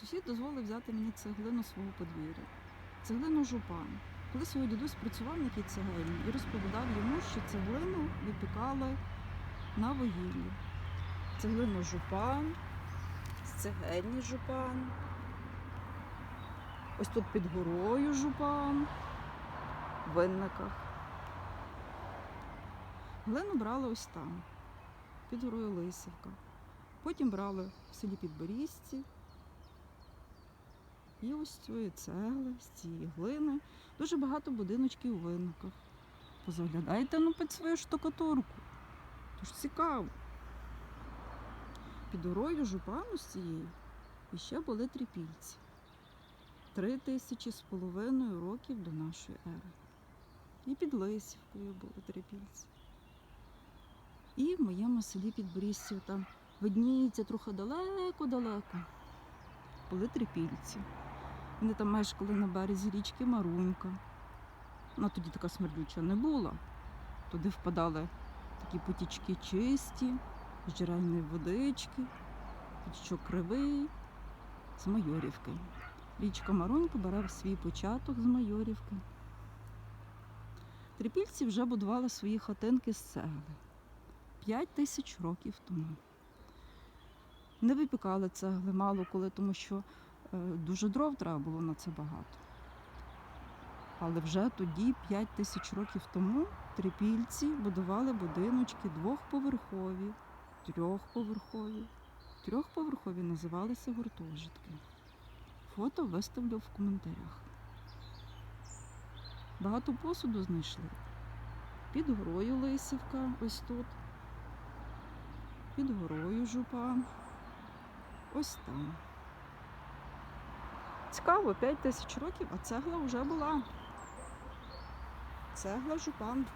Сусід дозволив взяти мені цеглину свого подвір'я. Цеглину жупан. Колись його дідусь працював на тій цегельні і розповідав йому, що цеглину випікали на вугіллі. Цеглину жупан, цегельні жупан. Ось тут під горою жупан, в винниках. Глину брали ось там, під горою Лисівка. Потім брали в селі Підборізці. І ось цієї цегли, з цієї глини. Дуже багато будиночків у винниках. Позаглядайте ну під свою штукатурку. Тож цікаво. Під горою жупану з цієї іще були трипільці. Три тисячі з половиною років до нашої ери. І під Лисівкою були трипільці. І в моєму селі Підборізців там видніється трохи далеко-далеко. Були трипільці. Вони там мешкали на березі річки Марунька. Вона тоді така смердюча не була. Туди впадали такі потічки чисті, з джерельної водички, потічок кривий, з Майорівки. Річка Марунька бере свій початок з Майорівки. Трипільці вже будували свої хатинки з цегли. П'ять тисяч років тому. Не випікали цегли мало коли, тому що е, дуже дров треба було на це багато. Але вже тоді, 5 тисяч років тому, трипільці будували будиночки двохповерхові, трьохповерхові. Трьохповерхові називалися гуртожитки. Фото виставлю в коментарях. Багато посуду знайшли. Під горою Лисівка, ось тут. Під горою жупа. Ось там. Цікаво, 5 тисяч років, а цегла вже була. Цегла жупан.